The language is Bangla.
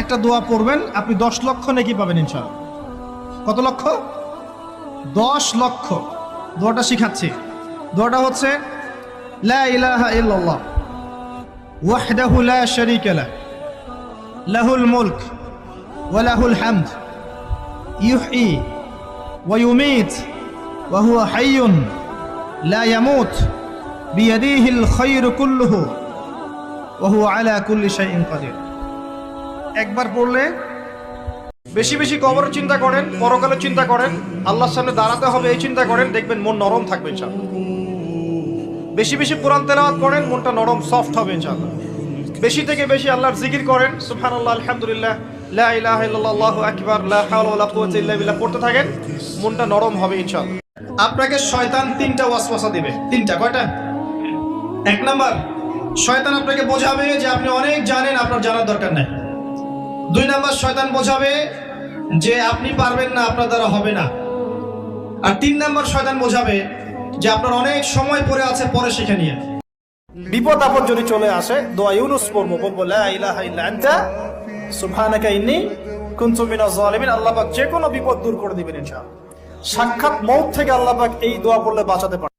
একটা দোয়া পড়বেন, আপনি দশ লক্ষ নাকি পাবেন ইনশাল কত লক্ষ? দশ লক্ষ। দোয়াটা শিখাচ্ছি। দোয়াটা হচ্ছে, লা ইলাহা ইল্লাল্লাহ, ওয়াহদাহু লা শারীকা লাহ, লাহুল মুলক ওয়া লাহুল হামদ, ইউহয়ী ওয়া ইউমীত ওয়া হুয়া হাইয়ুন লা ইয়ামুত, বিয়াদিহিল খায়রু কুল্লুহু ওয়া হুয়া আলা কুল্লি শাইইন কাদির। একবার পড়লে বেশি বেশি কবরের চিন্তা করেন পরকালের চিন্তা করেন, আল্লাহর সামনে দাঁড়াতে হবে, এই চিন্তা করেন, দেখবেন মন নরম থাকবে ইনশাআল্লাহ। বেশি বেশি কোরআন তেলাওয়াত করেন, মনটা নরম সফট হবে ইনশাআল্লাহ। বেশি থেকে বেশি আল্লাহর জিকির করেন, সুবহানাল্লাহ, আলহামদুলিল্লাহ, লা ইলাহা ইল্লাল্লাহ আল্লাহু আকবার, লা পড়তে থাকেন, মনটা নরম হবে ইনশাআল্লাহ। আপনাকে শয়তান তিনটা ওয়াসওয়াসা দিবে। তিনটা, কয়টা? এক নাম্বার, শয়তান আপনাকে বোঝাবে যে আপনি অনেক জানেন, আপনার জানার দরকার নাই। দুই নাম্বার শয়তান বোঝাবে যে আপনি পারবেন না, আপনার দ্বারা হবে না। আর তিন নাম্বার শয়তান বোঝাবে যে আপনার অনেক সময় পরে আছে, পরে শিখে নিয়ে। বিপদ আপদ যদি চলে আসে, দোয়া ইউনুস পড়ব বলব আল্লাহ যে কোনো বিপদ দূর করে দিবেন সাক্ষাৎ মৌত থেকে আল্লাহ এই দোয়া পড়লে বাঁচাতে পারে